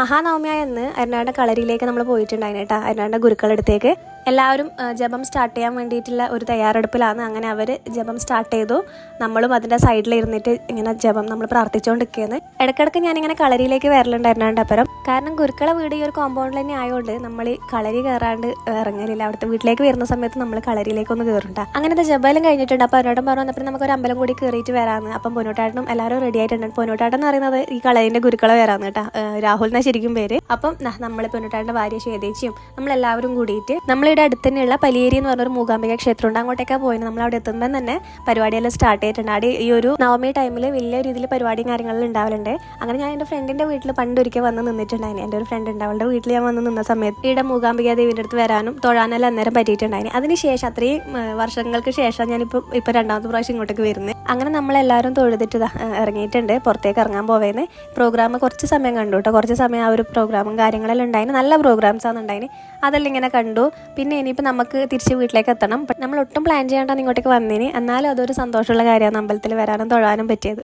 മഹാനവമിയായ അന്ന് അരുണാടെ കളരിയിലേക്ക് നമ്മൾ പോയിട്ടുണ്ടായിരുന്നു കേട്ടോ അരുണാടെ ഗുരുക്കളടുത്തേക്ക്. എല്ലാവരും ജപം സ്റ്റാർട്ട് ചെയ്യാൻ വേണ്ടിയിട്ടുള്ള ഒരു തയ്യാറെടുപ്പിലാണ് അങ്ങനെ അവർ ജപം സ്റ്റാർട്ട് ചെയ്തു. നമ്മളും അതിന്റെ സൈഡിൽ ഇരുന്നിട്ട് ഇങ്ങനെ ജപം നമ്മൾ പ്രാർത്ഥിച്ചുകൊണ്ടിരിക്കുകയാണ് ഇടയ്ക്കിടയ്ക്ക് ഞാനിങ്ങനെ കളരിയിലേക്ക് വരലുണ്ടായിരുന്നു അപ്പുറം കാരണം ഗുരുക്കളെ വീട് ഈ ഒരു കോമ്പൗണ്ടിൽ തന്നെ ആയതുകൊണ്ട് നമ്മൾ കളരി കയറാണ്ട് ഇറങ്ങലില്ല. അവിടുത്തെ വീട്ടിലേക്ക് വരുന്ന സമയത്ത് നമ്മൾ കളരിയിലേക്ക് ഒന്ന് കയറുണ്ട അങ്ങനത്തെ ജപലും കഴിഞ്ഞിട്ടുണ്ട്. അപ്പോൾ അവരോടും പറഞ്ഞു വന്നപ്പോൾ നമുക്ക് ഒരു അമ്പലം കൂടി കയറിയിട്ട് വരാമെന്ന് അപ്പം പൊന്നോട്ടാട്ടനും എല്ലാവരും റെഡി ആയിട്ടുണ്ട്. പൊന്നോട്ടാട്ടൻ എന്ന് പറയുന്നത് ഈ കളരിന്റെ ഗുരുക്കളെ വരാമെന്ന് കേട്ടോ. രാഹുൽ എന്നാ ശരിക്കും പേര്. അപ്പം നമ്മൾ പൊന്നോട്ടാട്ടന്റെ ഭാര്യ ശ്വേതേച്ചിയും നമ്മളെല്ലാവരും കൂടിയിട്ട് നമ്മളിവിടെ അടുത്ത് തന്നെയുള്ള പലിയേരി എന്ന് പറഞ്ഞൊരു മൂകാംബിക ക്ഷേത്രമുണ്ട്. അങ്ങോട്ടേക്കാ പോയത് നമ്മൾ അവിടെ എത്തുമ്പോൾ തന്നെ പരിപാടിയെല്ലാം സ്റ്റാർട്ട് ചെയ്തിട്ടുണ്ട്. അവിടെ ഈ ഒരു നവമി ടൈമിൽ വലിയ രീതിയിൽ പരിപാടിയും കാര്യങ്ങളും ഉണ്ടാവലുണ്ട്. അങ്ങനെ ഞാൻ എന്റെ ഫ്രണ്ടിന്റെ വീട്ടിൽ പണ്ടൊരിക്കൽ വന്ന് വന്ന് നിന്നിട്ടുണ്ടായിരുന്നു എന്റെ ഒരു ഫ്രണ്ട് ഉണ്ട്. അവളുടെ വീട്ടിൽ ഞാൻ വന്ന് നിന്ന സമയത്ത് ഇവിടെ മൂകാംബിക ദേവിന്റെ അടുത്ത് വരാനും തൊഴാനെല്ലാം അന്നേരം പറ്റിയിട്ടുണ്ടായിരുന്നു അതിനുശേഷം അത്രയും വർഷങ്ങൾക്ക് ശേഷം ഞാനിപ്പോൾ ഇപ്പോൾ രണ്ടാമത്തെ പ്രാവശ്യം ഇങ്ങോട്ടേക്ക് വരുന്നത് അങ്ങനെ നമ്മളെല്ലാവരും തൊഴുതിട്ട് ഇറങ്ങിയിട്ടുണ്ട്. പുറത്തേക്ക് ഇറങ്ങാൻ പോവേന്ന്. പ്രോഗ്രാം കുറച്ച് സമയം കണ്ടു കേട്ടോ കുറച്ച് സമയം ആ ഒരു പ്രോഗ്രാമും കാര്യങ്ങളെല്ലാം ഉണ്ടായിരുന്നു നല്ല പ്രോഗ്രാംസ് ആണ് ഉണ്ടായിരുന്നു അതെല്ലാം ഇങ്ങനെ കണ്ടു. പിന്നെ ഇനിയിപ്പോൾ നമുക്ക് തിരിച്ച് വീട്ടിലേക്ക് എത്തണം. നമ്മൾ ഒട്ടും പ്ലാൻ ചെയ്യാണ്ടാണ് ഇങ്ങോട്ടേക്ക് വന്നേന്. എന്നാലും അതൊരു സന്തോഷമുള്ള കാര്യമാണ് അമ്പലത്തിൽ വരാനും തൊഴാനും പറ്റിയത്.